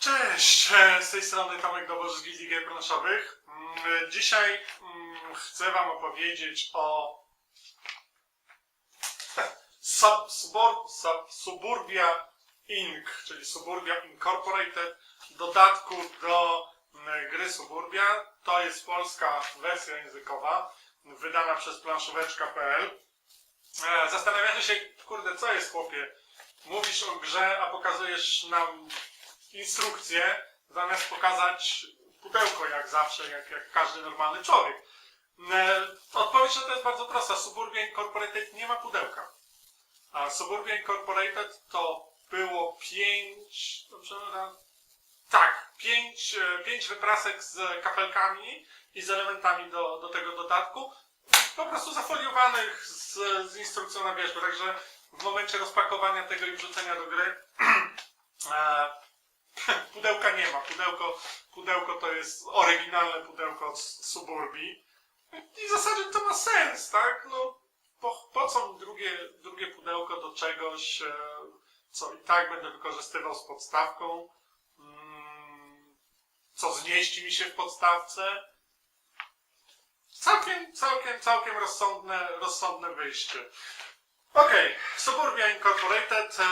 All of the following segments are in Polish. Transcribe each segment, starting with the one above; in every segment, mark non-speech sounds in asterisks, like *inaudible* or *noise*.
Cześć, z tej strony Tomek Dobosz z Gildii Gier Planszowych. Mm, Dzisiaj mm, chcę Wam opowiedzieć o sub, subor, sub, Suburbia Inc., czyli Suburbia Incorporated, dodatku do mm, gry Suburbia. To jest polska wersja językowa, wydana przez planszóweczka.pl. E, Zastanawiacie się, kurde, co jest chłopie? Mówisz o grze, a pokazujesz nam instrukcję, zamiast pokazać pudełko jak zawsze, jak, jak każdy normalny człowiek. E, Odpowiedź na to jest bardzo prosta. Suburbia Incorporated nie ma pudełka. A Suburbia Incorporated to było pięć, dobrze, tak, pięć, e, pięć wyprasek z kafelkami i z elementami do, do tego dodatku, po prostu zafoliowanych z, z instrukcją na wierzchu. Także w momencie rozpakowania tego i wrzucenia do gry *clears throat* e, *clears throat* Pudełka nie ma. Pudełko, pudełko to jest oryginalne pudełko od Suburbii. I w zasadzie to ma sens, tak? No, po, po co mi drugie, drugie pudełko do czegoś, e, co i tak będę wykorzystywał z podstawką? Mm, co zmieści mi się w podstawce? Całkiem, całkiem, całkiem rozsądne, rozsądne wyjście. Okej, Suburbia Incorporated. E,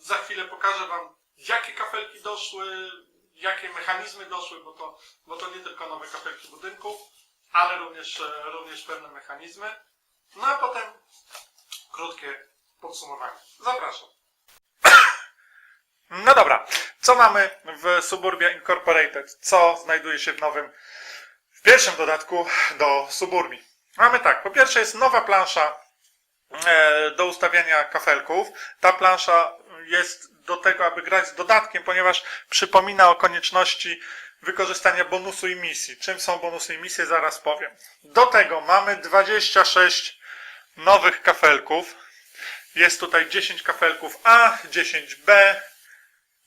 za chwilę pokażę Wam, jakie kafelki doszły, jakie mechanizmy doszły, bo to, bo to nie tylko nowe kafelki budynków, ale również, e, również pewne mechanizmy. No a potem krótkie podsumowanie. Zapraszam. *coughs* No dobra, co mamy w Suburbia Incorporated? Co znajduje się w nowym, w pierwszym dodatku do Suburbii? Mamy tak, po pierwsze jest nowa plansza e, do ustawiania kafelków. Ta plansza jest do tego, aby grać z dodatkiem, ponieważ przypomina o konieczności wykorzystania bonusu i misji. Czym są bonusy i misje, zaraz powiem. Do tego mamy 26 nowych kafelków. Jest tutaj 10 kafelków A, 10B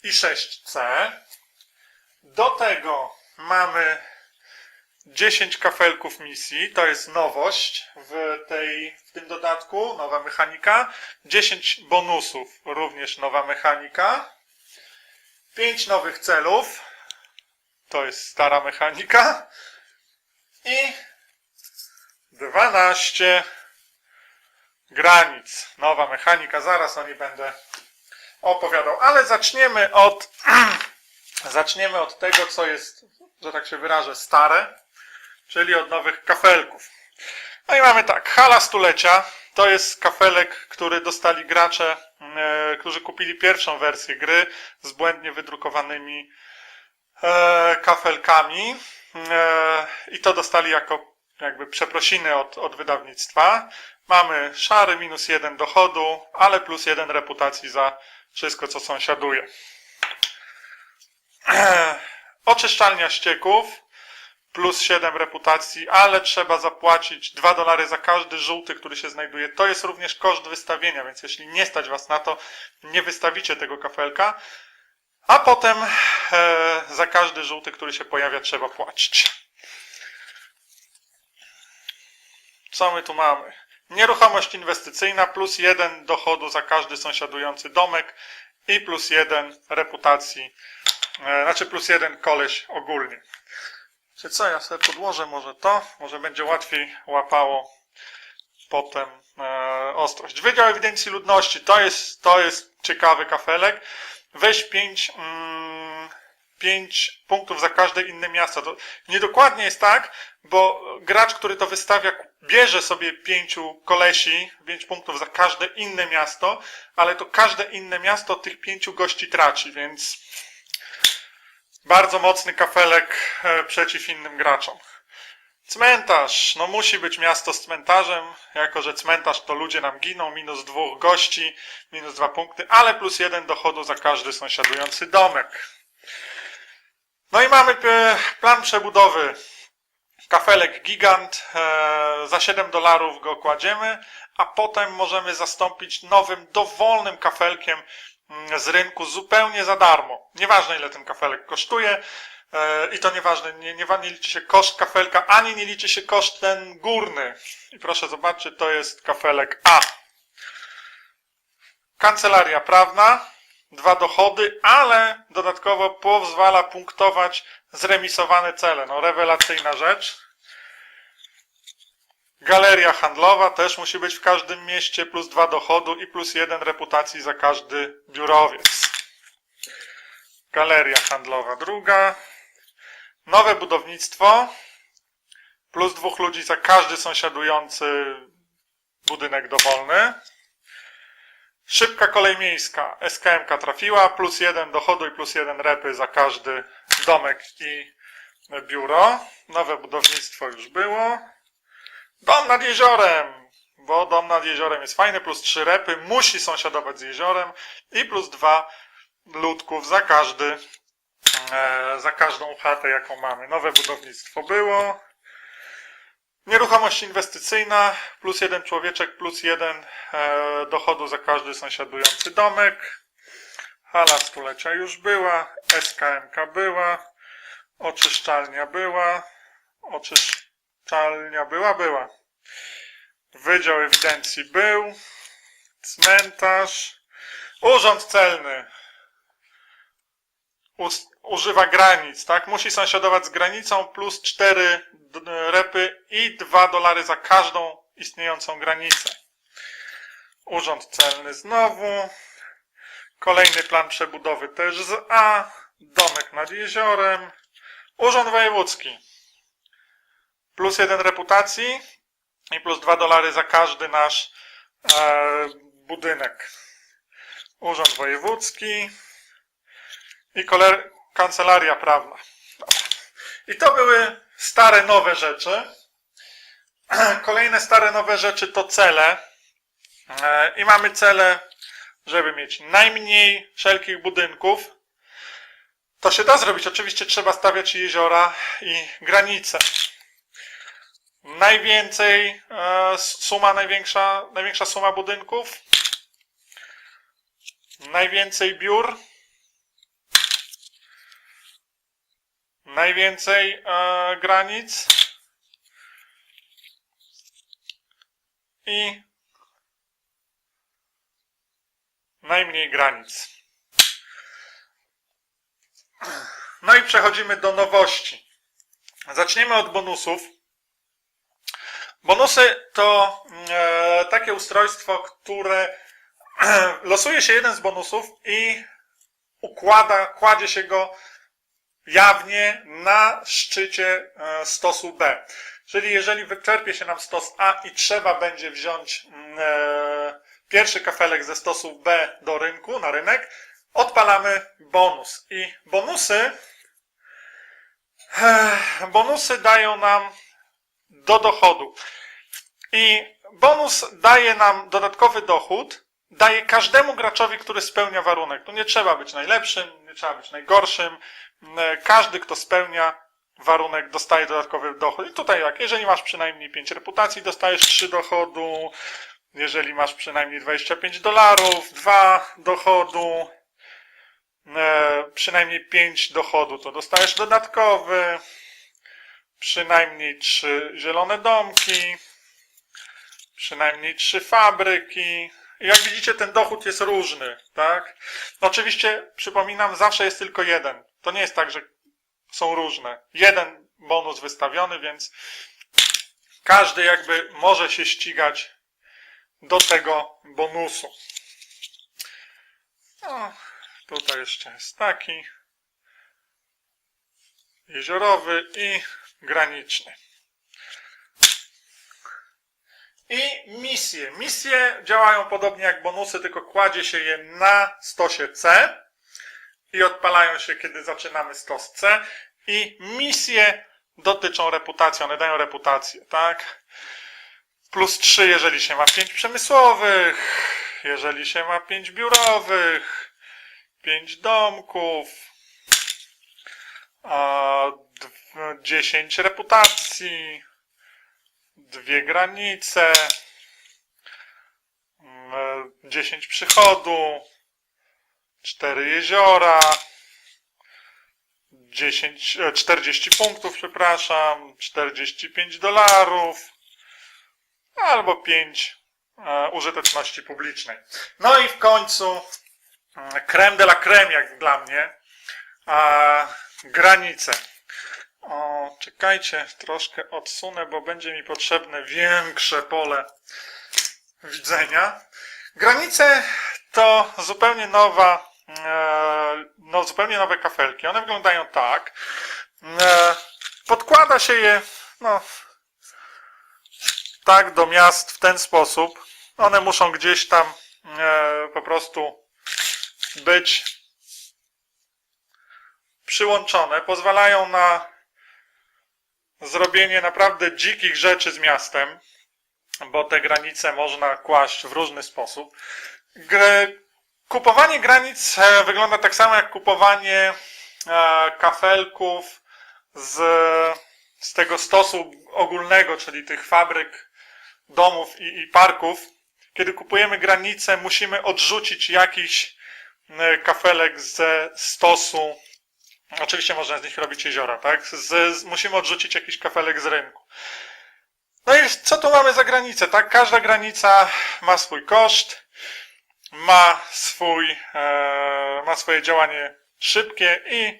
i 6C. Do tego mamy 10 kafelków misji, to jest nowość w, tej, w tym dodatku, nowa mechanika. 10 bonusów, również nowa mechanika. 5 nowych celów, to jest stara mechanika. I 12 granic, nowa mechanika, zaraz o niej będę opowiadał. Ale zaczniemy od, *clears throat* zaczniemy od tego, co jest, że tak się wyrażę, stare czyli od nowych kafelków. No i mamy tak, hala stulecia to jest kafelek, który dostali gracze, e, którzy kupili pierwszą wersję gry z błędnie wydrukowanymi e, kafelkami e, i to dostali jako jakby przeprosiny od, od wydawnictwa. Mamy szary minus jeden dochodu, ale plus jeden reputacji za wszystko, co sąsiaduje. *clears throat* Oczyszczalnia ścieków plus 7 reputacji, ale trzeba zapłacić 2 dolary za każdy żółty, który się znajduje. To jest również koszt wystawienia, więc jeśli nie stać Was na to, nie wystawicie tego kafelka. A potem e, za każdy żółty, który się pojawia, trzeba płacić. Co my tu mamy? Nieruchomość inwestycyjna plus 1 dochodu za każdy sąsiadujący domek i plus 1 reputacji, e, znaczy plus 1 koleś ogólnie. Czy co, ja sobie podłożę może to, może będzie łatwiej łapało potem e, ostrość. Wydział Ewidencji Ludności, to jest, to jest ciekawy kafelek. Weź 5 mm, pięć punktów za każde inne miasto. To niedokładnie jest tak, bo gracz, który to wystawia, bierze sobie pięciu kolesi, pięć punktów za każde inne miasto, ale to każde inne miasto tych pięciu gości traci, więc bardzo mocny kafelek e, przeciw innym graczom. Cmentarz. No musi być miasto z cmentarzem, jako że cmentarz to ludzie nam giną, minus dwóch gości, minus dwa punkty, ale plus jeden dochodu za każdy sąsiadujący domek. No i mamy e, plan przebudowy. Kafelek gigant, e, za 7 dolarów go kładziemy, a potem możemy zastąpić nowym, dowolnym kafelkiem mm, z rynku zupełnie za darmo. Nieważne ile ten kafelek kosztuje e, i to nieważne, nie, nie, nie liczy się koszt kafelka, ani nie liczy się koszt ten górny. I proszę zobaczyć, to jest kafelek A. Kancelaria prawna, dwa dochody, ale dodatkowo pozwala punktować zremisowane cele. No rewelacyjna rzecz. Galeria handlowa też musi być w każdym mieście, plus dwa dochodu i plus jeden reputacji za każdy biurowiec. Galeria handlowa druga. Nowe budownictwo, plus dwóch ludzi za każdy sąsiadujący budynek dowolny. Szybka kolej miejska. SKMK trafiła, plus jeden dochodu i plus jeden repy za każdy domek i biuro. Nowe budownictwo już było. Dom nad jeziorem, bo dom nad jeziorem jest fajny, plus trzy repy, musi sąsiadować z jeziorem i plus dwa ludków za każdy, e, za każdą chatę, jaką mamy. Nowe budownictwo było. Nieruchomość inwestycyjna, plus jeden człowieczek, plus jeden e, dochodu za każdy sąsiadujący domek. Hala stulecia już była, SKMK była, oczyszczalnia była, oczyszczalnia była, była. Wydział ewidencji był, cmentarz, urząd celny używa granic, tak? Musi sąsiadować z granicą plus 4 d- repy i 2 dolary za każdą istniejącą granicę. Urząd celny znowu. Kolejny plan przebudowy też z A. Domek nad jeziorem. Urząd wojewódzki. Plus 1 reputacji i plus 2 dolary za każdy nasz e, budynek. Urząd wojewódzki i koler- kancelaria prawna. I to były stare, nowe rzeczy. *clears throat* Kolejne stare, nowe rzeczy to cele. E, I mamy cele, żeby mieć najmniej wszelkich budynków. To się da zrobić. Oczywiście trzeba stawiać jeziora i granice. Najwięcej, e, suma największa, największa suma budynków. Najwięcej biur. Najwięcej e, granic. I najmniej granic. No i przechodzimy do nowości. Zaczniemy od bonusów. Bonusy to e, takie ustrojstwo, które *clears throat* losuje się jeden z bonusów i układa, kładzie się go jawnie na szczycie e, stosu B. Czyli jeżeli wyczerpie się nam stos A i trzeba będzie wziąć mm, e, pierwszy kafelek ze stosu B do rynku, na rynek, odpalamy bonus. I bonusy, e, bonusy dają nam do dochodu. I bonus daje nam dodatkowy dochód, daje każdemu graczowi, który spełnia warunek. Tu nie trzeba być najlepszym, nie trzeba być najgorszym. E, Każdy, kto spełnia warunek, dostaje dodatkowy dochód. I tutaj jak, jeżeli masz przynajmniej 5 reputacji, dostajesz 3 dochodu. Jeżeli masz przynajmniej 25 dolarów, 2 dochodu. E, przynajmniej 5 dochodu, to dostajesz dodatkowy. Przynajmniej 3 zielone domki. Przynajmniej 3 fabryki. Jak widzicie, ten dochód jest różny, tak? Oczywiście, przypominam, zawsze jest tylko jeden. To nie jest tak, że są różne. Jeden bonus wystawiony, więc każdy jakby może się ścigać do tego bonusu. No, tutaj jeszcze jest taki jeziorowy i graniczny. I misje. Misje działają podobnie jak bonusy, tylko kładzie się je na stosie C i odpalają się, kiedy zaczynamy stos C. I misje dotyczą reputacji, one dają reputację, tak? Plus 3, jeżeli się ma 5 przemysłowych, jeżeli się ma 5 biurowych, 5 domków, a, d- 10 reputacji, dwie granice, mm, 10 przychodu, cztery jeziora, 10, e, 40 punktów, przepraszam, 45 dolarów, albo 5 e, użyteczności publicznej. No i w końcu mm, creme de la creme, jak dla mnie, a, granice. O, czekajcie, troszkę odsunę, bo będzie mi potrzebne większe pole widzenia. Granice to zupełnie nowa, e, no zupełnie nowe kafelki. One wyglądają tak. E, podkłada się je, no, tak do miast w ten sposób. One muszą gdzieś tam e, po prostu być przyłączone. Pozwalają na zrobienie naprawdę dzikich rzeczy z miastem, bo te granice można kłaść w różny sposób. Kupowanie granic e, wygląda tak samo jak kupowanie e, kafelków z, z tego stosu ogólnego, czyli tych fabryk, domów i, i parków. Kiedy kupujemy granice, musimy odrzucić jakiś e, kafelek ze stosu Oczywiście można z nich robić jeziora, tak? Z, z, musimy odrzucić jakiś kafelek z rynku. No i co tu mamy za granicę, tak? Każda granica ma swój koszt, ma swój, e, ma swoje działanie szybkie i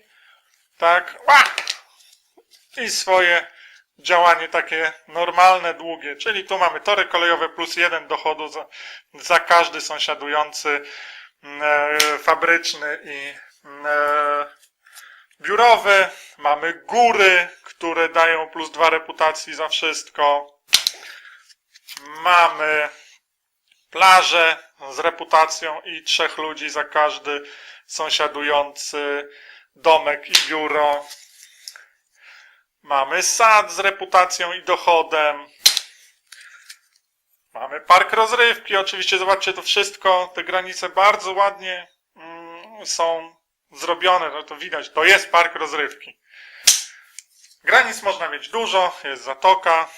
tak, ła! i swoje działanie takie normalne, długie, czyli tu mamy tory kolejowe plus jeden dochodu za, za każdy sąsiadujący e, fabryczny i e, biurowy, mamy góry, które dają plus dwa reputacji za wszystko. Mamy plażę z reputacją i trzech ludzi za każdy sąsiadujący domek i biuro. Mamy sad z reputacją i dochodem. Mamy park rozrywki, oczywiście zobaczcie to wszystko, te granice bardzo ładnie mm, są zrobione, no to widać, to jest park rozrywki. Granic można mieć dużo, jest zatoka.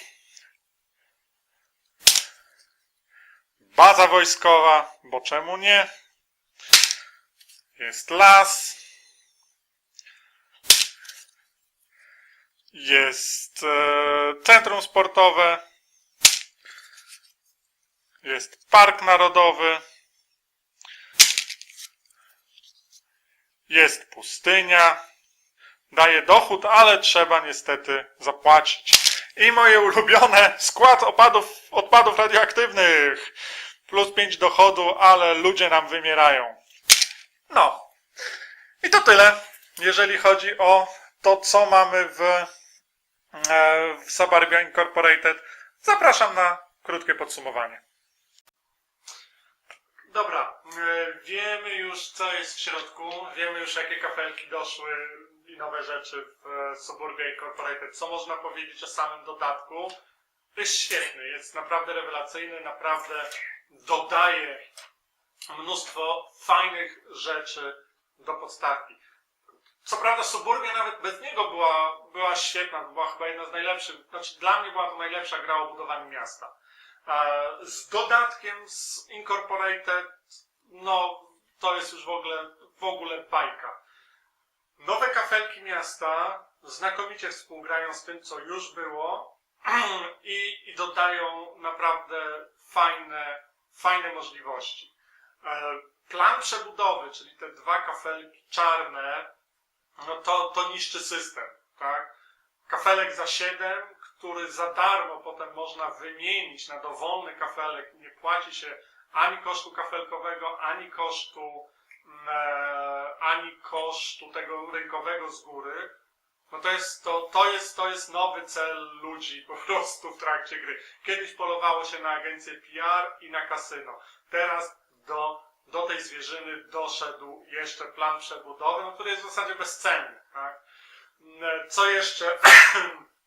Baza wojskowa, bo czemu nie? Jest las. Jest e, centrum sportowe. Jest park narodowy. Jest pustynia, daje dochód, ale trzeba niestety zapłacić. I moje ulubione skład opadów, odpadów radioaktywnych. Plus 5 dochodu, ale ludzie nam wymierają. No. I to tyle, jeżeli chodzi o to, co mamy w, e, w Suburbia Incorporated. Zapraszam na krótkie podsumowanie. Dobra, e, wiemy już co jest w środku, wiemy już jakie kafelki doszły i nowe rzeczy w e, Suburbia Incorporated. Co można powiedzieć o samym dodatku? Jest świetny, jest naprawdę rewelacyjny, naprawdę dodaje mnóstwo fajnych rzeczy do podstawki. Co prawda Suburbia nawet bez niego była, była świetna, była chyba jedna z najlepszych, znaczy dla mnie była to najlepsza gra o budowaniu miasta. E, z dodatkiem z Incorporated, no to jest już w ogóle, w ogóle bajka. Nowe kafelki miasta znakomicie współgrają z tym, co już było *clears throat* i, i dodają naprawdę fajne, fajne możliwości. E, Plan przebudowy, czyli te dwa kafelki czarne, no to, to niszczy system, tak? Kafelek za 7, który za darmo potem można wymienić na dowolny kafelek. Nie płaci się ani kosztu kafelkowego, ani kosztu, mm, e, ani kosztu tego rynkowego z góry. No to jest, to, to, jest, to jest nowy cel ludzi po prostu w trakcie gry. Kiedyś polowało się na agencję PR i na kasyno. Teraz do, do tej zwierzyny doszedł jeszcze plan przebudowy, no, który jest w zasadzie bezcenny. Tak? Co jeszcze?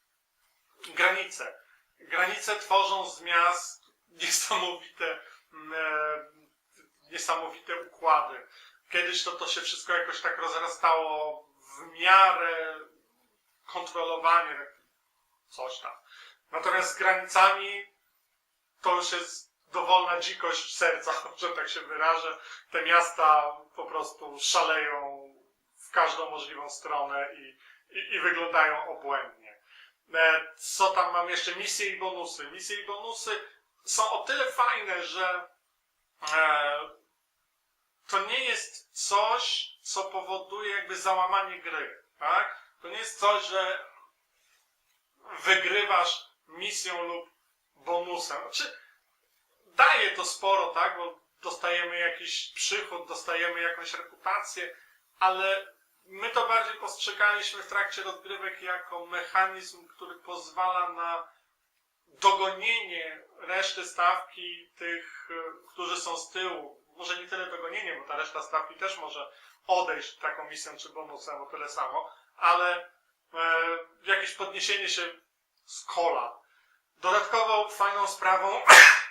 *clears throat* granice. Granice tworzą z miast niesamowite, mm, e, niesamowite układy. Kiedyś to, to się wszystko jakoś tak rozrastało w miarę kontrolowanie, coś tam. Natomiast z granicami to już jest dowolna dzikość serca, *laughs* że tak się wyrażę. Te miasta po prostu szaleją w każdą możliwą stronę i, i, i wyglądają obłędnie. E, Co tam mam jeszcze? Misje i bonusy. Misje i bonusy są o tyle fajne, że e, to nie jest coś, co powoduje jakby załamanie gry, tak? To nie jest coś, że wygrywasz misją lub bonusem. Znaczy, daje to sporo, tak? Bo dostajemy jakiś przychód, dostajemy jakąś reputację, ale my to bardziej postrzegaliśmy w trakcie rozgrywek jako mechanizm, który pozwala na dogonienie reszty stawki tych, e, którzy są z tyłu. Może nie tyle dogonienie, bo ta reszta stawki też może odejść taką misją czy bonusem o tyle samo, ale e, jakieś podniesienie się z kola. Dodatkowo fajną sprawą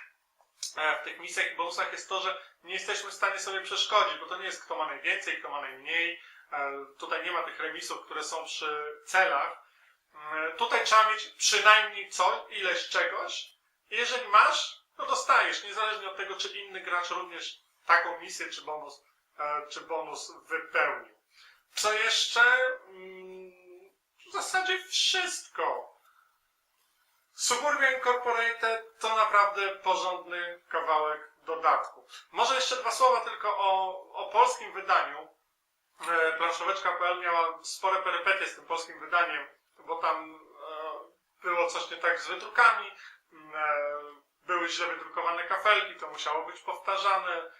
*coughs* e, w tych misjach i bonusach jest to, że nie jesteśmy w stanie sobie przeszkodzić, bo to nie jest kto ma najwięcej, kto ma najmniej. E, Tutaj nie ma tych remisów, które są przy celach. Tutaj trzeba mieć przynajmniej co, ileś czegoś. Jeżeli masz, to dostajesz, niezależnie od tego, czy inny gracz również taką misję czy bonus, czy bonus wypełnił. Co jeszcze? Mm, W zasadzie wszystko. Suburbia Incorporated to naprawdę porządny kawałek dodatku. Może jeszcze dwa słowa tylko o, o polskim wydaniu. E, Planszóweczka.pl miała spore perypetie z tym polskim wydaniem, bo tam e, było coś nie tak z wydrukami, e, były źle wydrukowane kafelki, to musiało być powtarzane,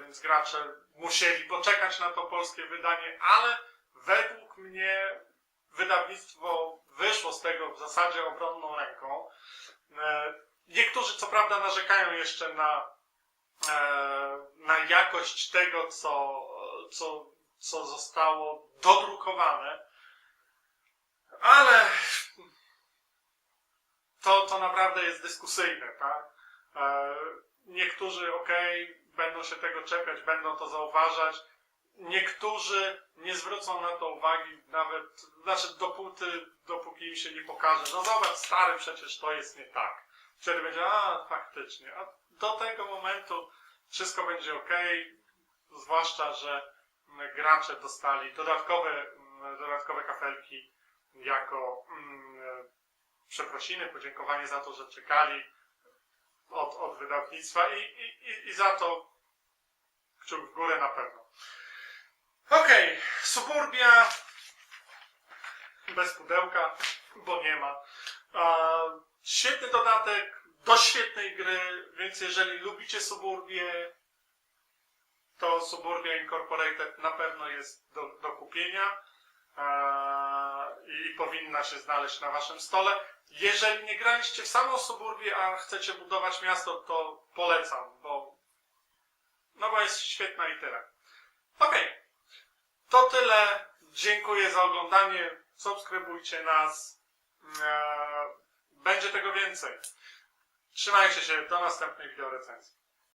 więc gracze musieli poczekać na to polskie wydanie, ale według mnie wydawnictwo wyszło z tego w zasadzie obronną ręką. E, Niektórzy co prawda narzekają jeszcze na, e, na jakość tego, co, co, co zostało dodrukowane, ale to, to naprawdę jest dyskusyjne, tak? E, Niektórzy, okej, będą się tego czepiać, będą to zauważać, niektórzy nie zwrócą na to uwagi nawet, znaczy dopóty, dopóki im się nie pokaże. No zobacz, stary, przecież to jest nie tak. Wtedy będzie, a faktycznie. A do tego momentu wszystko będzie ok, zwłaszcza, że gracze dostali dodatkowe, mm, dodatkowe kafelki jako mm, przeprosiny, podziękowanie za to, że czekali od, od wydawnictwa i, i, i, za to kciuk w górę na pewno. Okej, Suburbia bez pudełka, bo nie ma. Świetny dodatek do świetnej gry, więc jeżeli lubicie Suburbię, to Suburbia Incorporated na pewno jest do, do kupienia i powinna się znaleźć na waszym stole. Jeżeli nie graliście w samą Suburbię, a chcecie budować miasto, to polecam, bo no bo jest świetna i tyle. Okej. To tyle. Dziękuję za oglądanie. Subskrybujcie nas. Eee, Będzie tego więcej. Trzymajcie się. Do następnej wideorecenzji.